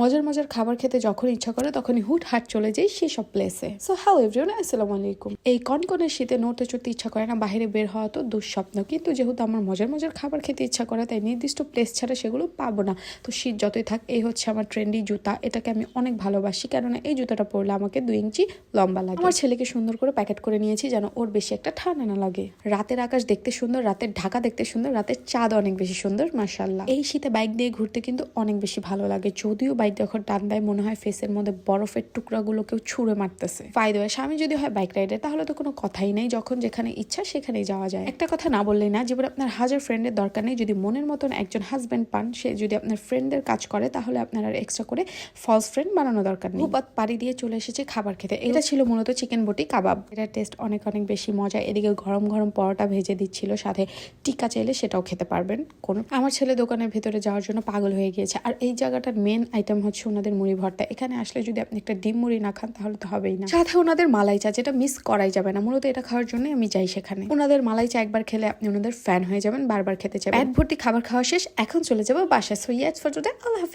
মজার মজার খাবার খেতে যখন ইচ্ছা করে, তখনই হুট হাট চলে যাই সেসব প্লেসে সো হ্যালো এভরিওয়ান আসসালামু আলাইকুম। এই কনকনের শীতে নড়তে চড়তে ইচ্ছা করে না বাইরে বের হওয়া তো দুঃস্বপ্ন। কিন্তু যেহেতু আমার মজার মজার খাবার খেতে ইচ্ছা করে, তাই নির্দিষ্ট প্লেস ছাড়া সেগুলো পাবো না। তো শীত যতই থাক, এই হচ্ছে আমার ট্রেন্ডি জুতা। এটাকে আমি অনেক ভালোবাসি, কেননা এই জুতাটা পরলে আমাকে দুই ইঞ্চি লম্বা লাগে। আমার ছেলেকে সুন্দর করে প্যাকেট করে নিয়েছি, যেন ওর বেশি একটা ঠান্ডা না লাগে। রাতের আকাশ দেখতে সুন্দর, রাতের ঢাকা দেখতে সুন্দর, রাতের চাঁদ অনেক বেশি সুন্দর মাশাল্লাহ এই শীতে বাইক দিয়ে ঘুরতে কিন্তু অনেক বেশি ভালো লাগে, যদিও বাইক যখন টান দেয় মনে হয় ফেসের মধ্যে বরফের টুকরাগুলো কেউ ছুঁড়ে মারতেছে। ফায়দা হয় স্বামী যদি হয় বাইক রাইডার তাহলে তো কোনো কথাই নেই। যখন যেখানে ইচ্ছা সেখানেই যাওয়া যায়। একটা কথা না বললেই না জীবনে আপনার হাজার ফ্রেন্ডের দরকার নেই। যদি মনের মতন একজন হাজব্যান্ড পান সে যদি আপনার ফ্রেন্ডের কাজ করে তাহলে আপনার আর এক্সট্রা করে ফলস ফ্রেন্ড বানানো দরকার নেই। ভূপাত পাড়ি দিয়ে চলে এসেছে খাবার খেতে। এটা ছিল মূলত চিকেন বটি কাবাব এটা টেস্ট অনেক অনেক বেশি মজা। এদিকে গরম গরম পরোটা ভেজে দিচ্ছিল সাথে টিকা চাইলে সেটাও খেতে পারবেন। কোন আমার ছেলে দোকানের ভেতরে যাওয়ার জন্য পাগল হয়ে গিয়েছে। আর এই জায়গাটার মেন আইটেম হচ্ছে ওনাদের মুড়ি ভর্তা। এখানে আসলে যদি আপনি একটা ডিম মুড়ি না খান তাহলে তো হবেই না। সাথে ওনাদের মালাই চা যেটা মিস করাই যাবে না। মূলত এটা খাওয়ার জন্য আমি যাই সেখানে। ওনাদের মালাই চা একবার খেলে আপনি ওনাদের ফ্যান হয়ে যাবেন বারবার খেতে চাই পেট ভর্তি খাবার খাওয়া শেষ এখন চলে যাব বাসা সো ইয়াজ ফর টুডে আল্লাহ হাফেজ।